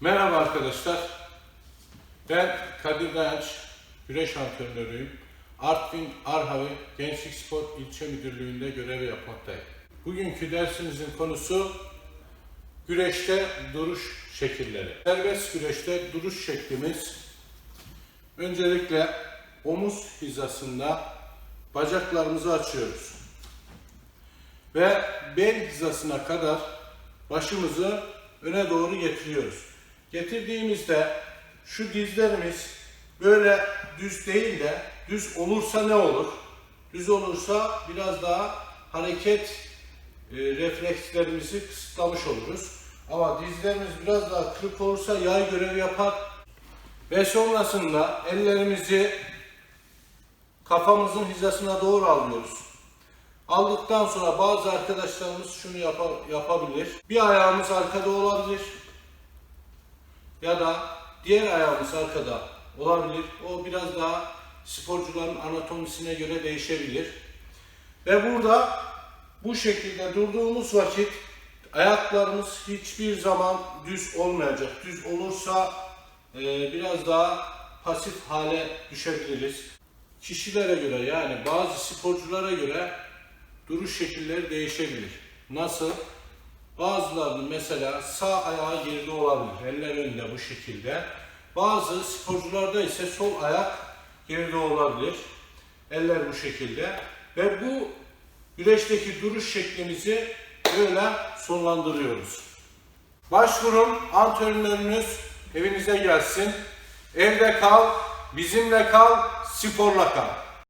Merhaba arkadaşlar. Ben Kadir Dayanç, güreş antrenörüyüm. Artvin Arhavi Gençlik Spor İlçe Müdürlüğü'nde görev yapmaktayım. Bugünkü dersimizin konusu güreşte duruş şekilleri. Serbest güreşte duruş şeklimiz öncelikle omuz hizasında bacaklarımızı açıyoruz ve bel hizasına kadar başımızı öne doğru getiriyoruz. Getirdiğimizde şu dizlerimiz böyle düz değil de düz olursa ne olur? Düz olursa biraz daha hareket e, reflekslerimizi kısıtlamış oluruz. Ama dizlerimiz biraz daha kırık olursa yay görevi yapar. Ve sonrasında ellerimizi kafamızın hizasına doğru alıyoruz. Aldıktan sonra bazı arkadaşlarımız şunu yapa- yapabilir. Bir ayağımız arkada olabilir. Ya da diğer ayağımız arkada olabilir. O biraz daha sporcuların anatomisine göre değişebilir. Ve burada bu şekilde durduğumuz vakit ayaklarımız hiçbir zaman düz olmayacak. Düz olursa e, biraz daha pasif hale düşebiliriz. Kişilere göre yani bazı sporculara göre duruş şekilleri değişebilir. Nasıl? Bazılarının mesela sağ ayağı geride olabilir. Eller önde bu şekilde. Bazı sporcularda ise sol ayak geride olabilir. Eller bu şekilde. Ve bu güreşteki duruş şeklimizi böyle sonlandırıyoruz. Başvurun, antrenörünüz evinize gelsin. Evde kal, bizimle kal, sporla kal.